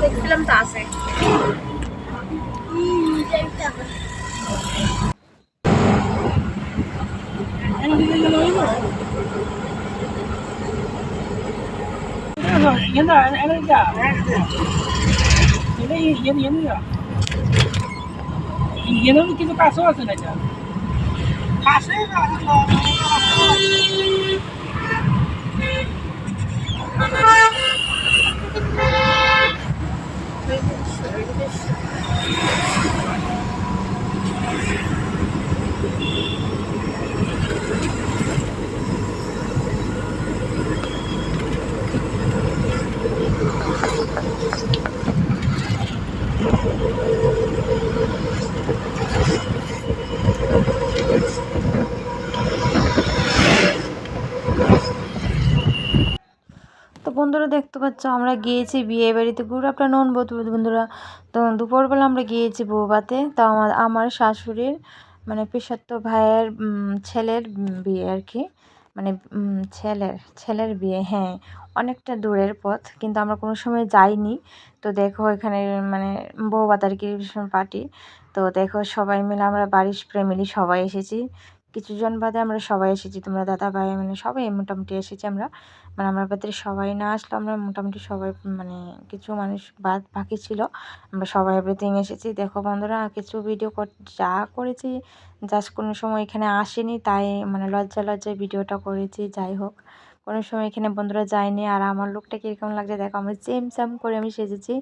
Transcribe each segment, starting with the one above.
দেখছিলাম তো আছে এখানে কিছু কাজও আছে না এটা? তো বন্ধুরা দেখতে পাচ্ছ, আমরা গিয়েছি বিয়ে বাড়িতে আপনার নন বন্ধুরা, তো দুপুরবেলা আমরা গিয়েছি বৌবাতে তো আমার আমার শাশুড়ির মানে পিসাত্ত ভাইয়ের ছেলের বিয়ে আর কি। মানে ছেলের ছেলের বিয়ে হ্যাঁ অনেকটা দূরের পথ, কিন্তু আমরা কোনো সময় যাইনি। তো দেখো এখানে মানে বউ কি পার্টি। তো দেখো সবাই মিলে আমরা বাড়ির ফ্যামিলি সবাই এসেছি। কিছুজন বাদে আমরা সবাই এসেছি। তোমরা দাদা, ভাই মানে সবাই মোটামুটি এসেছি আমরা। মানে আমার বাদে সবাই না আসলে, আমরা মোটামুটি সবাই মানে কিছু মানুষ বাদ বাকি ছিল। আমরা সবাই এভরিথিং এসেছি। দেখো বন্ধুরা, কিছু ভিডিও যা করেছি জাস্ট কোনো সময় এখানে আসেনি, তাই মানে লজ্জা লজ্জায় ভিডিওটা করেছি, যাই হোক। কোনো সময় এখানে বন্ধুরা যায়নি। আর আমার লোকটা কীরকম লাগছে দেখো, আমি চেম চাম করে আমি সেজেছি।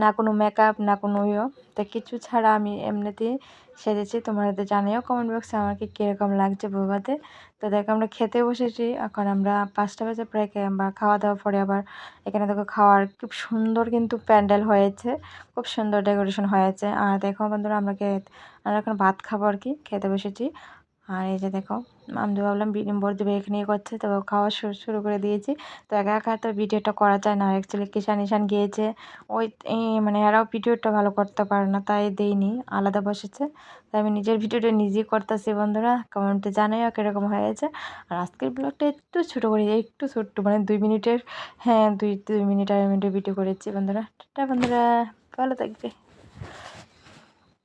না কোনো মেকআপ না কোনো ইয়ে। তা কিছু ছাড়া আমি এমনিতেই সেজেছি। তোমরা তো জানিও কমেন্ট বক্সে আমাকে কীরকম লাগছে বোবাতে তো দেখো আমরা খেতে বসেছি। এখন আমরা পাঁচটা বাজে প্রায় বা খাওয়া দাওয়া পরে আবার এখানে দেখো খাওয়ার খুব সুন্দর কিন্তু প্যান্ডেল হয়েছে। খুব সুন্দর ডেকোরেশন হয়েছে। আর দেখো বন্ধুরা আমাকে আমরা এখন ভাত খাব আর কি। খেতে বসেছি। আর এই যে দেখো, আমি তো ভাবলাম বর্দি এখানে ইয়ে করছে, তো খাওয়া শুরু শুরু করে দিয়েছি। তো একা একা তো ভিডিওটা করা যায় না অ্যাকচুয়ালি কিষান ইশান গিয়েছে, ওই মানে এরাও ভিডিওটা ভালো করতে পারে না, তাই দেইনি, আলাদা বসেছে। তাই আমি নিজের ভিডিওটা নিজেই করতেছি বন্ধুরা, কমেন্টে জানাইও কীরকম হয়েছে। আর আজকের ব্লগটা একটু ছোটো করে একটু ছোট্ট মানে দুই মিনিটের হ্যাঁ দুই দুই মিনিট, আড়াই মিনিটের ভিডিও করেছি বন্ধুরা। টাটা বন্ধুরা, ভালো থাকবে।